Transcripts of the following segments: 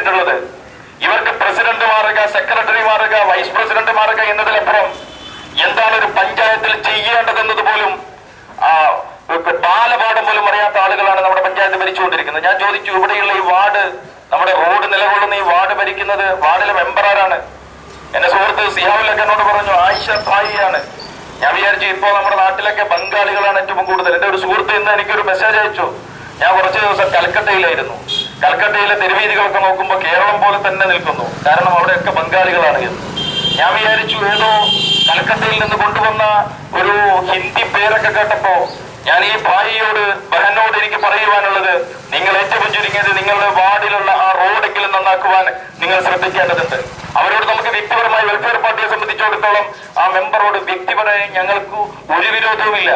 ഏർപ്പെട്ടിട്ടുള്ളത് ഇവർക്ക് പ്രസിഡന്റ് മാറുക സെക്രട്ടറി മാറുക വൈസ് പ്രസിഡന്റ് മാറുക എന്നതിലപ്പുറം എന്താണ് ഒരു പഞ്ചായത്തിൽ ചെയ്യേണ്ടതെന്നത് പോലും ബാലപാഠം പോലും അറിയാത്ത ആളുകളാണ് നമ്മുടെ പഞ്ചായത്ത് ഭരിച്ചുകൊണ്ടിരിക്കുന്നത്. ഞാൻ ചോദിച്ചു ഇവിടെയുള്ള ഈ വാർഡ് നമ്മുടെ റോഡ് നിലകൊള്ളുന്ന ഈ വാർഡ് ഭരിക്കുന്നത് വാർഡിലെ മെമ്പർ ആരാണ്? എന്റെ സുഹൃത്ത് സിയാവുലൊക്കെ പറഞ്ഞു ആയിഷ ഭായിയാണ്. ഞാൻ വിചാരിച്ചു ഇപ്പോ നമ്മുടെ നാട്ടിലൊക്കെ ബംഗാളികളാണ് ഏറ്റവും കൂടുതൽ. എന്റെ ഒരു സുഹൃത്ത് ഇന്ന് എനിക്കൊരു മെസ്സേജ് അയച്ചു. ഞാൻ കുറച്ച് ദിവസം കൽക്കട്ടയിലായിരുന്നു. കൽക്കട്ടയിലെ തെരുവീതികളൊക്കെ നോക്കുമ്പോൾ കേരളം പോലെ തന്നെ നിൽക്കുന്നു. കാരണം അവിടെയൊക്കെ ബംഗാളികളാണ് എന്ന്. ഞാൻ വിചാരിച്ചു ഏതോ കൽക്കട്ടയിൽ നിന്ന് കൊണ്ടുവന്ന ഒരു ഹിന്ദി പേരൊക്കെ കേട്ടപ്പോ ഞാൻ ഈ ഭായിയോട് ബഹനോട് എനിക്ക് പറയുവാനുള്ളത് നിങ്ങൾ ഏറ്റവും ചുരുങ്ങിയത് നിങ്ങളുടെ വാർഡിലുള്ള ആ റോഡെങ്കിലും നന്നാക്കുവാൻ നിങ്ങൾ ശ്രദ്ധിക്കേണ്ടതുണ്ട്. അവരോട് നമുക്ക് വ്യക്തിപരമായി വെൽഫെയർ പാർട്ടിയെ സംബന്ധിച്ചിടത്തോളം ആ മെമ്പറോട് വ്യക്തിപരമായി ഞങ്ങൾക്ക് ഒരു വിരോധവുമില്ല.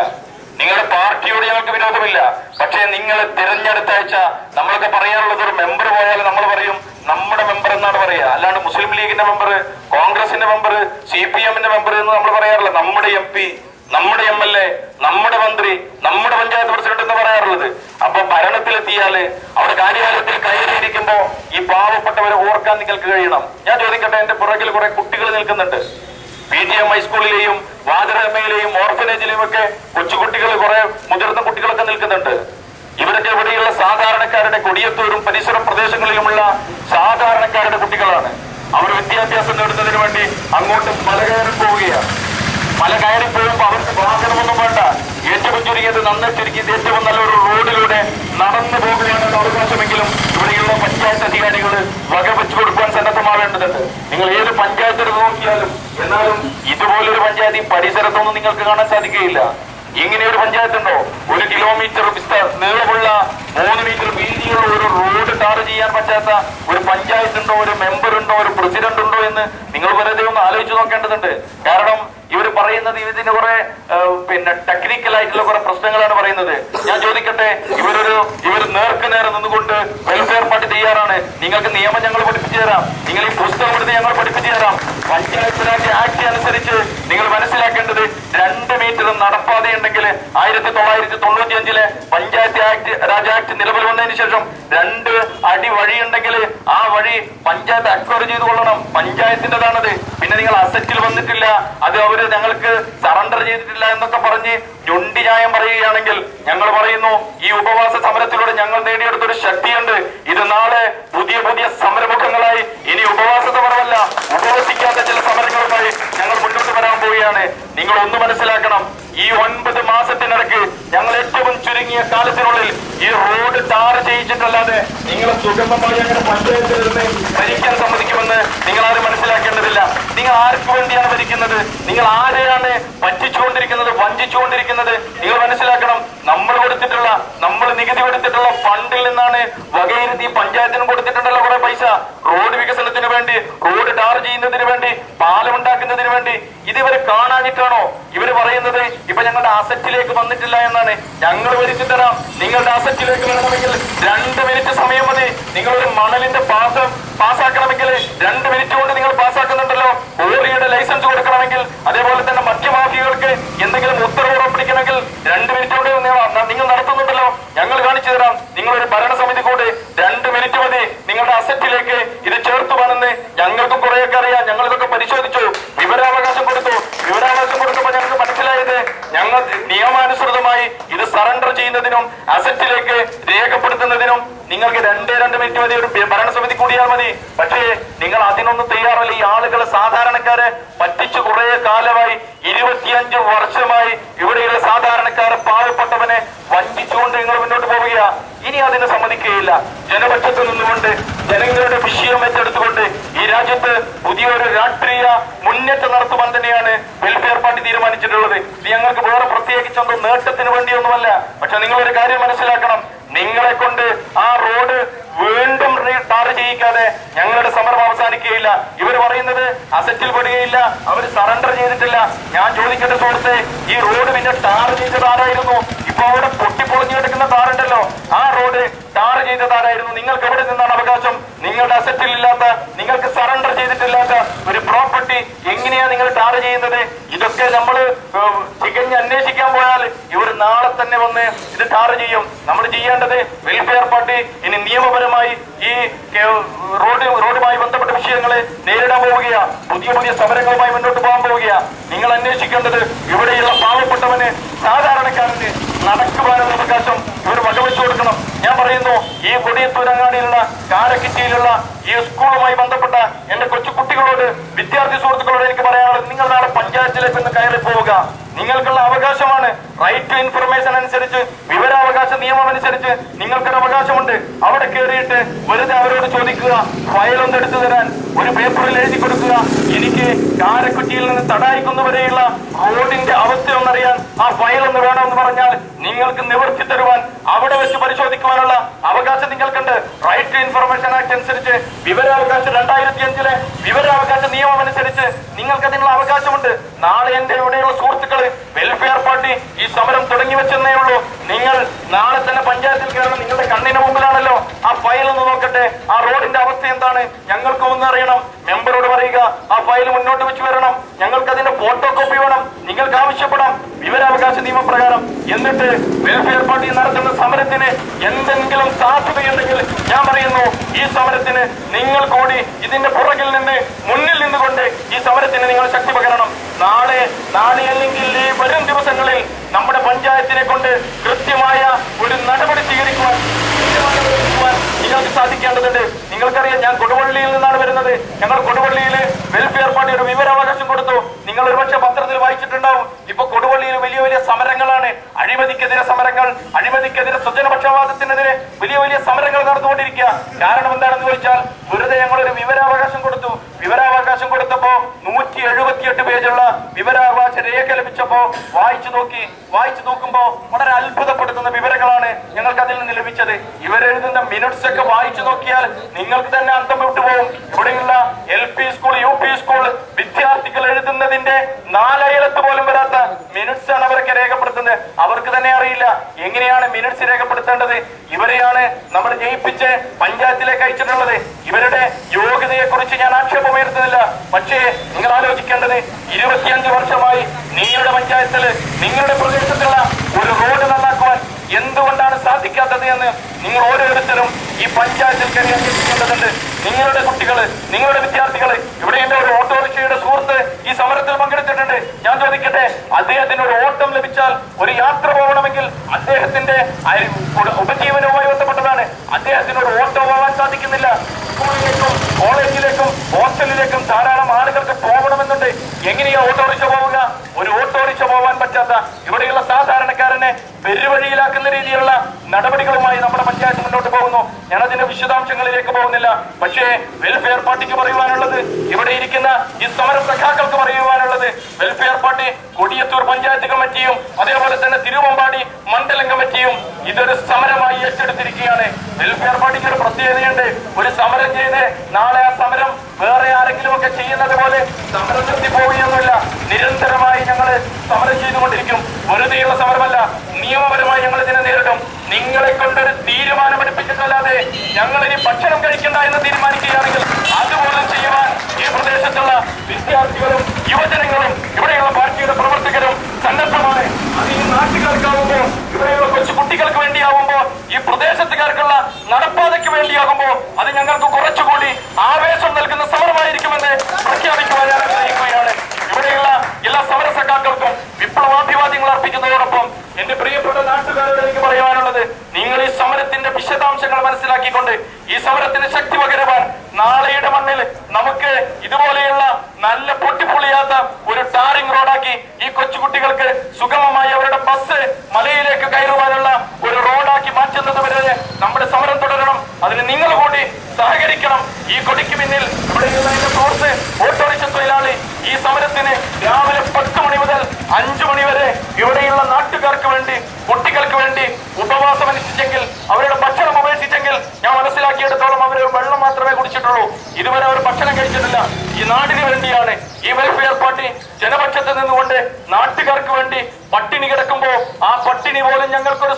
നിങ്ങളുടെ പാർട്ടിയോട് ഞങ്ങൾക്ക് വിരോധമില്ല. പക്ഷേ നിങ്ങൾ തിരഞ്ഞെടുത്തയച്ച നമ്മളൊക്കെ പറയാറുള്ളത് ഒരു മെമ്പർ പോയാൽ നമ്മൾ പറയും നമ്മുടെ മെമ്പർ എന്നാണ് പറയുക. അല്ലാണ്ട് മുസ്ലിം ലീഗിന്റെ മെമ്പർ കോൺഗ്രസിന്റെ മെമ്പർ സി പി എമ്മിന്റെ മെമ്പർ എന്ന് നമ്മൾ പറയാറില്ല. നമ്മുടെ എം പി നമ്മുടെ എം എൽ എ നമ്മുടെ മന്ത്രി നമ്മുടെ പഞ്ചായത്ത് പ്രസിഡന്റ് എന്ന് പറയാറുള്ളത്. അപ്പൊ ഭരണത്തിലെത്തിയാൽ അവിടെ കാര്യകാലത്തിൽ കയറിയിരിക്കുമ്പോ ഈ പാവപ്പെട്ടവരെ ഓർക്കാൻ നിങ്ങൾക്ക് കഴിയണം. ഞാൻ ചോദിക്കട്ടെ എന്റെ പുറകിൽ കുറെ കുട്ടികൾ നിൽക്കുന്നുണ്ട്. പി ടി എം ഹൈസ്കൂളിലെയും വാതിരമയിലെയും ഓർഫനേജിലെയും ഒക്കെ കൊച്ചുകുട്ടികൾ കുറെ മുതിർന്ന കുട്ടികളൊക്കെ നിൽക്കുന്നുണ്ട്. ഇവരൊക്കെ ഇവിടെയുള്ള സാധാരണക്കാരുടെ കൊടിയത്തൂരും പരിസര പ്രദേശങ്ങളിലുമുള്ള സാധാരണക്കാരുടെ കുട്ടികളാണ്. അവർ വിദ്യാഭ്യാസം നേടുന്നതിന് വേണ്ടി അങ്ങോട്ട് മല കയറി പോവുകയാണ്. മല കയറി പോകുമ്പോൾ അവർക്ക് വാഹനമൊന്നും വേണ്ട. ഏറ്റവും ചുരുങ്ങിയത് നന്ന ചുരുക്കിയത് ഏറ്റവും നല്ലൊരു റോഡിലൂടെ നടന്നു പോകുകയാണെന്ന് അവകാശമെങ്കിലും ഇവിടെയുള്ള പഞ്ചായത്ത് അധികാരികൾ വക വകവെച്ചു കൊടുക്കുവാൻ സന്നദ്ധമാവേണ്ടതുണ്ട്. നിങ്ങൾ ഏത് പഞ്ചായത്തിൽ നോക്കിയാലും എന്നാലും ഇതുപോലൊരു പഞ്ചായത്ത് ഈ പരിസരത്തൊന്നും നിങ്ങൾക്ക് കാണാൻ സാധിക്കുകയില്ല. ഇങ്ങനെ ഒരു പഞ്ചായത്തുണ്ടോ? ഒരു കിലോമീറ്റർ നീളമുള്ള മൂന്ന് മീറ്റർ വീതിയുള്ള ഒരു റോഡ് ടാർ ചെയ്യാൻ പറ്റാത്ത ഒരു പഞ്ചായത്ത് ഉണ്ടോ ഒരു മെമ്പർ ഉണ്ടോ ഒരു പ്രസിഡന്റ് ഉണ്ടോ എന്ന് നിങ്ങൾ വെറുതെ ഒന്ന് ആലോചിച്ചു നോക്കേണ്ടതുണ്ട്. കാരണം ഇവർ പറയുന്നത് ഇതിന് കുറെ പിന്നെ ടെക്നിക്കൽ ആയിട്ടുള്ള കുറെ പ്രശ്നങ്ങളാണ് പറയുന്നത്. ഞാൻ ചോദിക്കട്ടെ ഇവരൊരു ഇവർ നേർക്ക് നേരെ നിന്നുകൊണ്ട് വെൽഫെയർ പാർട്ടി തയ്യാറാണ്. നിങ്ങൾക്ക് നിയമം ഞങ്ങൾ പഠിപ്പിച്ചു തരാം. നിങ്ങൾ ഈ പുസ്തകം എടുത്ത് ഞങ്ങൾ പഠിപ്പിച്ചു തരാം. പഞ്ചായത്ത് ആക്ട് അനുസരിച്ച് നിങ്ങൾ മനസ്സിലാക്കേണ്ടത് രണ്ട് മീറ്റർ നടപ്പാത ഉണ്ടെങ്കിൽ ആയിരത്തി തൊള്ളായിരത്തി തൊണ്ണൂറ്റി അഞ്ചിലെ പഞ്ചായത്ത് ആക്ട് രാജ് ആക്ട് നിലവിൽ വന്നതിന് ശേഷം രണ്ട് അടി വഴിയുണ്ടെങ്കിൽ ആ വഴി പഞ്ചായത്ത് അക്വയർ ചെയ്ത് കൊള്ളണം. പഞ്ചായത്തിന്റെതാണത്. പിന്നെ നിങ്ങൾ അസറ്റിൽ വന്നിട്ടില്ല. അത് അവർ ഞങ്ങൾക്ക് സറണ്ടർ ചെയ്തിട്ടില്ല എന്നൊക്കെ പറഞ്ഞ് ഞൊണ്ടി ന്യായം പറയുകയാണെങ്കിൽ ഞങ്ങൾ പറയുന്നു ഈ ഉപവാസ സമരത്തിലൂടെ ഞങ്ങൾ നേടിയെടുത്ത ഒരു ശക്തിയുണ്ട്. ഇത് നാളെ പുതിയ പുതിയ സമരമുഖങ്ങളായി. ഇനി ഉപവാസ സമരമല്ല ഉപവസിക്കാത്ത ചില സമരങ്ങളുമായി ഞങ്ങൾ മുന്നോട്ട് പോവുകയാണ് നിങ്ങൾ ഒന്ന് മനസ്സിലാക്കണം. ഈ ഒൻപത് മാസത്തിനിടയ്ക്ക് ഞങ്ങൾ ഏറ്റവും ചുരുങ്ങിയ കാലത്തിനുള്ളിൽ ഈ റോഡ് ടാർ ചെയ്യിച്ചിട്ടല്ലാതെ നിങ്ങൾ സുഗമമായി അങ്ങനെ പഞ്ചായത്തിൽ നിന്ന് ഭരിക്കാൻ സമ്മതിക്കുമെന്ന് നിങ്ങൾ ആരും മനസ്സിലാക്കേണ്ടതില്ല. നിങ്ങൾ ആർക്ക് വേണ്ടിയാണ് ഭരിക്കുന്നത് നിങ്ങൾ ആരെയാണ് പറ്റിച്ചുകൊണ്ടിരിക്കുന്നത് വഞ്ചിച്ചുകൊണ്ടിരിക്കുന്നത് നിങ്ങൾ മനസ്സിലാക്കണം നമ്മൾ കൊടുത്തിട്ടുള്ള നമ്മൾ നികുതി കൊടുത്തിട്ടുള്ള ഫണ്ടിൽ നിന്നാണ് വകയിരുത്തി പഞ്ചായത്തിനും കൊടുത്തിട്ടുണ്ടല്ലോ കുറെ പൈസ റോഡ് വികസനത്തിന് വേണ്ടി റോഡ് ടാർ ചെയ്യുന്നതിന് വേണ്ടി പാലം ഉണ്ടാക്കുന്നതിന് വേണ്ടി ഇത് ഇവർ കാണാഞ്ഞിട്ടാണോ ഇവർ പറയുന്നത് ഇപ്പൊ ഞങ്ങളുടെ അസറ്റിലേക്ക് വന്നിട്ടില്ല എന്നാണ് ഞങ്ങൾ വരുത്തി തരാം. നിങ്ങളുടെ അസറ്റിലേക്ക് വരണമെങ്കിൽ രണ്ട് മിനിറ്റ് സമയം മതി. നിങ്ങൾ ഒരു മണലിന്റെ പാസ് പാസ്സാക്കണമെങ്കിൽ രണ്ട് മിനിറ്റ് കൊണ്ട് നിങ്ങൾ പാസ്സാക്കുന്നുണ്ടല്ലോ ഓറിയുടെ ലൈസൻസ് കൊടുക്കണമെങ്കിൽ അതേപോലെ തന്നെ മറ്റു മദ്യമാഫികൾക്ക് എന്തെങ്കിലും ഉത്തരവ് ഉറപ്പിക്കണമെങ്കിൽ രണ്ട് മിനിറ്റ് കൊണ്ട് നിങ്ങൾ നടത്തുന്നുണ്ടല്ലോ. ഞങ്ങൾ കാണിച്ചു തരാം. നിങ്ങളൊരു ഭരണസമിതി കൂടി രണ്ട് മിനിറ്റ് മതി നിങ്ങളുടെ അസറ്റിലേക്ക് ഇത് ചേർത്തുവാണെന്ന് ഞങ്ങൾക്കും കുറെയൊക്കെ അറിയാം ഞങ്ങൾ ഇതൊക്കെ പരിശോധിച്ചു വിവരാവകാശം കൊടുത്തു വിവരാവകാശം കൊടുത്തപ്പോൾ ഞങ്ങൾക്ക് മനസ്സിലായത് ഞങ്ങൾ നിയമാനുസൃതമായി ഇത് സറണ്ടർ ചെയ്യുന്നതിനും അസറ്റിലേക്ക് രേഖപ്പെടുത്തുന്നതിനും നിങ്ങൾക്ക് രണ്ടേ രണ്ട് മിനിറ്റ് മതി ഒരു ഭരണസമിതി കൂടിയാൽ മതി? പക്ഷേ നിങ്ങൾ അതിനൊന്നും തയ്യാറല്ല. ഈ ആളുകളെ സാധാരണക്കാരെ പറ്റിച്ചു കുറെ കാലമായി ഇരുപത്തിയഞ്ച് വർഷമായി ഇവിടെയുള്ള സാധാരണക്കാരെ പാവപ്പെട്ടവനെ വഞ്ചിച്ചുകൊണ്ട് നിങ്ങൾ മുന്നോട്ട് പോവുക ഇനി അതിനെ സമ്മതിക്കുകയില്ല. ജനപക്ഷത്ത് നിന്നുകൊണ്ട് ജനങ്ങളുടെ വിഷയം ഏറ്റെടുത്തുകൊണ്ട് ഈ രാജ്യത്ത് പുതിയൊരു രാഷ്ട്രീയ മുന്നേറ്റം നടത്തുവാൻ തന്നെയാണ് വെൽഫെയർ പാർട്ടി തീരുമാനിച്ചിട്ടുള്ളത്. ഇത് ഞങ്ങൾക്ക് വേറെ പ്രത്യേകിച്ചൊന്നും നേട്ടത്തിന് വേണ്ടിയൊന്നുമല്ല. പക്ഷെ നിങ്ങളൊരു കാര്യം മനസ്സിലാക്കണം. നിങ്ങളെ കൊണ്ട് ആ റോഡ് വീണ്ടും ടാർ ചെയ്യിക്കാതെ ഞങ്ങളുടെ സമരം അവസാനിക്കുകയില്ല. ഇവർ പറയുന്നത് അസറ്റിൽ പെടുകയില്ല. അവർ സറണ്ടർ ചെയ്തിട്ടില്ല. ഞാൻ ചോദിക്കട്ടെ സുഹൃത്തെ ഈ റോഡ് പിന്നെ ടാർ ചെയ്തത് ആരായിരുന്നു? ഇപ്പൊ അവിടെ പൊട്ടിപ്പൊളിഞ്ഞു കിടക്കുന്ന ടാറുണ്ടല്ലോ ആ റോഡ് ടാർ ചെയ്തത് ആരായിരുന്നു നിങ്ങൾക്ക് എവിടെ നിന്നാണ് അവകാശം? നിങ്ങളുടെ അസറ്റിൽ ഇല്ലാത്ത നിങ്ങൾക്ക് സറണ്ടർ ചെയ്തിട്ടില്ലാത്ത ഒരു പ്രോപ്പർട്ടി എങ്ങനെയാ നിങ്ങൾ ടാർ ചെയ്യുന്നത്? ഇതൊക്കെ നമ്മൾ തികഞ്ഞ് അന്വേഷിക്കാൻ പോയാൽ ഇവർ നാളെ തന്നെ വന്ന് ഇത് ടാർ ചെയ്യും. നമ്മൾ ചെയ്യേണ്ടത് വെൽഫെയർ പാർട്ടി ഇനി നിയമപരമായി ഈ റോഡ് റോഡുമായി ബന്ധപ്പെട്ട വിഷയങ്ങളെ നേരിടാൻ പോവുകയാണ് പുതിയ പുതിയ സമരങ്ങളുമായി മുന്നോട്ട് പോകാൻ പോവുകയാണ് നിങ്ങൾ അന്വേഷിക്കേണ്ടത് ഇവിടെയുള്ള പാവപ്പെട്ടവന് സാധാരണക്കാരന് നടക്കുവാനുള്ള അവകാശം ഇവർ വകവെച്ചു കൊടുക്കണം. ഞാൻ പറയുന്നു ഈ കൊടിയത്തൂരങ്ങാടിയിലുള്ള കാരക്കിറ്റിയിലുള്ള ഈ സ്കൂളുമായി ബന്ധപ്പെട്ട എന്റെ കൊച്ചു കുട്ടികളോട് വിദ്യാർത്ഥി സുഹൃത്തുക്കളോട് എനിക്ക് പറയാനുള്ളത് നിങ്ങൾ നാളെ പഞ്ചായത്തിലേക്ക് ഒന്ന് കയറി പോവുക. നിങ്ങൾക്കുള്ള അവകാശമാണ് റൈറ്റ് ടു ഇൻഫർമേഷൻ അനുസരിച്ച് വിവരാവകാശ നിയമം അനുസരിച്ച് നിങ്ങൾക്കൊരു അവകാശമുണ്ട് അവിടെ കയറിയിട്ട് വെറുതെ അവരോട് ചോദിക്കുക ഫയൽ ഒന്ന് എടുത്തു തരാൻ. ഒരു പേപ്പറിൽ എഴുതി കൊടുക്കുക. എനിക്ക് കാരക്കുറ്റിയിൽ നിന്ന് തടായിക്കുന്ന വരെയുള്ള റോഡിന്റെ അവസ്ഥ ഒന്നറിയാൻ ആ ഫയൽ ഒന്ന് വേണമെന്ന് പറഞ്ഞാൽ നിങ്ങൾക്ക് നിവർത്തി തരുവാൻ അവിടെ വെച്ച് പരിശോധിക്കുവാനുള്ള അവകാശം നിങ്ങൾക്കുണ്ട്. റൈറ്റ് ടു ഇൻഫർമേഷൻ ആക്ട് അനുസരിച്ച് വിവരാവകാശം രണ്ടായിരത്തി അഞ്ചിലെ വിവരാവകാശ നിയമം അനുസരിച്ച് നിങ്ങൾക്ക് അതിനുള്ള അവകാശമുണ്ട്. നാളെ എന്റെ ഇവിടെയുള്ള സുഹൃത്തുക്കൾ വെൽഫെയർ പാർട്ടി ഈ സമരം തുടങ്ങി വെച്ചെന്നേ ഉള്ളൂ. നിങ്ങൾ നാളെ തന്നെ പഞ്ചായത്തിൽ കയറണം. നിങ്ങളുടെ കണ്ണിന് ഫയൽ ഒന്ന് നോക്കട്ടെ. ആ റോഡിന്റെ അവസ്ഥ എന്താണ്? ഞങ്ങൾക്ക് ഒന്ന് അറിയണം. മെമ്പറോട് പറയുക ആ ഫയൽ മുന്നോട്ട് വെച്ച് വരണം. ഞങ്ങൾക്ക് അതിന്റെ ഫോട്ടോ കോപ്പി വേണം. നിങ്ങൾക്ക് ആവശ്യപ്പെടാം. വിവരാവകാശ നിയമപ്രകാരം. എന്നിട്ട് വെൽഫെയർ പാർട്ടി നടത്തുന്ന സമരത്തിന് എന്തെങ്കിലും സാധ്യതയുണ്ടെങ്കിൽ ഞാൻ പറയുന്നു ഈ സമരത്തിന് നിങ്ങൾ കൂടി ഇതിന്റെ പുറകിൽ നിന്ന് മുന്നിൽ നിന്നുകൊണ്ട് ഈ സമരത്തിന് നിങ്ങൾ ശക്തി പകരണം. നാളെ നാളെ അല്ലെങ്കിൽ ഈ വരും ദിവസങ്ങളിൽ നമ്മുടെ പഞ്ചായത്തിനെ കൊണ്ട് കൃത്യമായ ഒരു നടപടി സ്വീകരിക്കുവാൻ നിങ്ങൾക്ക് സാധിക്കേണ്ടതുണ്ട്. നിങ്ങൾക്കറിയാം ഞാൻ കൊടുവള്ളിയിൽ നിന്നാണ് വരുന്നത്. ഞങ്ങൾ കൊടുവള്ളിയിൽ വെൽഫെയർ പാർട്ടി ഒരു വിവരാവകാശം കൊടുത്തു. നിങ്ങൾ ഒരുപക്ഷെ പത്രത്തിൽ വായിച്ചിട്ടുണ്ടാവും. ഇപ്പൊ കൊടുവള്ളിയിൽ വലിയ വലിയ സമരങ്ങളാണ്. അഴിമതിക്കെതിരെ സമരങ്ങൾ അഴിമതിക്കെതിരെ സ്വജനപക്ഷവാദത്തിനെതിരെ വലിയ വലിയ സമരങ്ങൾ നടന്നുകൊണ്ടിരിക്കുക. കാരണം എന്താണെന്ന് ചോദിച്ചാൽ വെറുതെ ഞങ്ങൾ ഒരു വിവരാവകാശം കൊടുത്തു. വിവരാവകാശം കൊടുത്തപ്പോ നൂറ്റി എഴുപത്തിയെട്ട് പേജുള്ള വിവരാവകാശ രേഖ ലഭിച്ചപ്പോ വായിച്ചു നോക്കി വായിച്ചു നോക്കുമ്പോ വളരെ അത്ഭുതപ്പെടുത്തുന്ന വിവരങ്ങളാണ് ഞങ്ങൾക്ക് അതിൽ നിന്ന് ലഭിച്ചത്. ഇവരെഴുതുന്ന മിനിറ്റ്സ് ഒക്കെ വായിച്ചു നോക്കിയാൽ നിങ്ങൾക്ക് തന്നെ അന്തം വിട്ടുപോകും ഇവിടെയുള്ള L P school U P school വിദ്യാർത്ഥികൾ എഴുതുന്നതിന്റെ നാലയലത്ത് പോലും വരാത്ത മിനിറ്റ്സ് ആണ് അവരൊക്കെ രേഖപ്പെടുത്തുന്നത്. അവർക്ക് തന്നെ അറിയില്ല എങ്ങനെയാണ് മിനിറ്റ്സ് രേഖപ്പെടുത്തേണ്ടത്. ഇവരെയാണ് നമ്മൾ ജയിപ്പിച്ച് പഞ്ചായത്തിലേക്ക് അയച്ചിട്ടുള്ളത്. ഇവരുടെ യോഗ്യതയെ കുറിച്ച് ഞാൻ ആക്ഷേപമുയർത്തുന്നില്ല. പക്ഷേ നിങ്ങൾ ആലോചിക്കേണ്ടത് ഇരുപത്തിയഞ്ച് വർഷമായി നിങ്ങളുടെ പഞ്ചായത്തിൽ നിങ്ങളുടെ പ്രദേശത്തുള്ള ഒരു റോഡ് നന്നാക്കുവാൻ എന്തുകൊണ്ടാണ് സാധിക്കാത്തത് എന്ന് നിങ്ങൾ ഓരോരുത്തരും ഈ പഞ്ചായത്തിൽ കയറി അന്വേഷിക്കേണ്ടതുണ്ട്. നിങ്ങളുടെ കുട്ടികൾ നിങ്ങളുടെ വിദ്യാർത്ഥികൾ ഇവിടെ എന്റെ ഒരു ഓട്ടോറിക്ഷയുടെ സുഹൃത്ത് ഈ സമരത്തിൽ പങ്കെടുത്തിട്ടുണ്ട്. ഞാൻ ചോദിക്കട്ടെ അദ്ദേഹത്തിന് ഒരു ഓട്ടം ലഭിച്ചാൽ ഒരു യാത്ര പോകണമെങ്കിൽ അദ്ദേഹത്തിന്റെ ഉപജീവനവുമായി ബന്ധപ്പെട്ടതാണ് അദ്ദേഹത്തിന് ഒരു ഓട്ടോ പോകാൻ സാധിക്കുന്നില്ല. സ്കൂളിലേക്കും കോളേജിലേക്കും ഹോസ്റ്റലിലേക്കും ധാരാളം ആളുകൾക്ക് പോകണമെന്നുണ്ട് എങ്ങനെയാ ഓട്ടോറിക്ഷ പോവുക ഒരു ഓട്ടോറിക്ഷ പോകാൻ പറ്റാത്ത ഇവിടെയുള്ള സാധാരണക്കാരനെ പെരുവഴിയിലാക്കുന്ന രീതിയിലുള്ള നടപടികളുമായി നമ്മുടെ പഞ്ചായത്ത് മുന്നോട്ട് പോകുന്നു ഞാൻ അതിന്റെ വിശദാംശങ്ങളിലേക്ക് പോകുന്നില്ല. പക്ഷേ വെൽഫെയർ പാർട്ടിക്ക് പറയുവാനുള്ളത് ഇവിടെ ഇരിക്കുന്ന ഈ സമര സഖാക്കൾക്ക് പറയുവാനുള്ളത് വെൽഫെയർ പാർട്ടി കൊടിയത്തൂർ പഞ്ചായത്ത് കമ്മിറ്റിയും അതേപോലെ തന്നെ തിരുവമ്പാടി മണ്ഡലം കമ്മിറ്റിയും ഇതൊരു സമരമായി ഏറ്റെടുത്തിരിക്കുകയാണ്. വെൽഫെയർ പാർട്ടിക്ക് ഒരു പ്രത്യേകതയുണ്ട്. ഒരു സമരം ചെയ്ത് നാളെ ആ സമരം വേറെ ആരെങ്കിലും ഒക്കെ ചെയ്യുന്നത് പോലെ സമരം നിർത്തി പോവുകയൊന്നുമില്ല നിരന്തരമായി ഞങ്ങൾ സമരം ചെയ്തുകൊണ്ടിരിക്കും. വെറുതെയുള്ള സമരമല്ല. നിയമപരമായി ഞങ്ങൾ ഇതിനെ നേരിടും നിങ്ങളെ കൊണ്ടൊരു തീരുമാനം എടുപ്പിച്ചിട്ടല്ലാതെ ഞങ്ങൾ ഇനി ഭക്ഷണം കഴിക്കണ്ട എന്ന് തീരുമാനിക്കുകയാണെങ്കിൽ അതുപോലും ചെയ്യുവാൻ ഈ പ്രദേശത്തുള്ള വിദ്യാർത്ഥികളും യുവജനങ്ങളും ഇവിടെയുള്ള പാർട്ടിയുടെ പ്രവർത്തകരും സന്നദ്ധമാണ് അത് ഈ നാട്ടുകാർക്കാവുമ്പോ ഇവിടെയുള്ള കൊച്ചു കുട്ടികൾക്ക് വേണ്ടിയാവുമ്പോ ഈ പ്രദേശത്തുകാർക്കുള്ള നടപ്പാതയ്ക്ക് വേണ്ടിയാകുമ്പോ അത് ഞങ്ങൾക്ക് കുറച്ചുകൂടി ആവേശം നൽകുന്ന സമരമായിരിക്കുമെന്ന് പ്രഖ്യാപിക്കുവാൻ ഞാൻ ആഗ്രഹിക്കുകയാണ് ഇവിടെയുള്ള എല്ലാ സമര സഖാക്കൾക്കും വിപ്ലവാഭിവാദ്യങ്ങൾ അർപ്പിക്കുന്നതോടൊപ്പം എന്റെ പ്രിയപ്പെട്ട നാട്ടുകാരോട് എനിക്ക് പറയാനുള്ളത് നിങ്ങൾ ഈ സമരത്തിന്റെ വിശദാംശങ്ങൾ മനസ്സിലാക്കിക്കൊണ്ട് ഈ സമരത്തിന് ശക്തി പകരുവാൻ നാളെയുടെ മണ്ണിൽ നമുക്ക് ഇതുപോലെയുള്ള നല്ല പൊട്ടിപ്പൊളിയാത്ത ഒരു ടാറിംഗ് റോഡാക്കി ഈ കൊച്ചുകുട്ടികൾക്ക് സുഗമമായി അവരുടെ ബസ് മലയിലേക്ക് കയറുവാനുള്ള ഒരു റോഡാക്കി മാറ്റുന്നത് വരെ നമ്മുടെ സമരം തുടരണം അതിന് നിങ്ങൾ കൂടി സഹകരിക്കണം ഈ കൊടിക്ക് ഇവിടെയുള്ള എന്റെ സുഹൃത്ത് ഓട്ടോറിക്ഷ തൊഴിലാളി ഈ സമരത്തിന് രാവിലെ പത്ത് മണി മുതൽ അഞ്ചു മണി വരെ ഇവിടെയുള്ള നാട്ടുകാർക്ക് വേണ്ടി കുട്ടികൾക്ക് വേണ്ടി ഉപവാസം അനുഷ്ഠിച്ചെങ്കിൽ അവരുടെ ഭക്ഷണം ഉപേക്ഷിച്ചെങ്കിൽ ഞാൻ മനസ്സിലാക്കിയെടുത്തോളം അവർ വെള്ളം മാത്രമേ കുടിച്ചിട്ടുള്ളൂ. ഇതുവരെ അവർ ഭക്ഷണം കഴിച്ചിട്ടില്ല. ഈ നാടിന് വേണ്ടിയാണ് ഈ വെൽഫെയർ പാർട്ടി ജനപക്ഷത്ത് നിന്നുകൊണ്ട് നാട്ടുകാർക്ക് വേണ്ടി പട്ടിണി കിടക്കുമ്പോൾ ആ പട്ടിണി പോലും ഞങ്ങൾക്കൊരു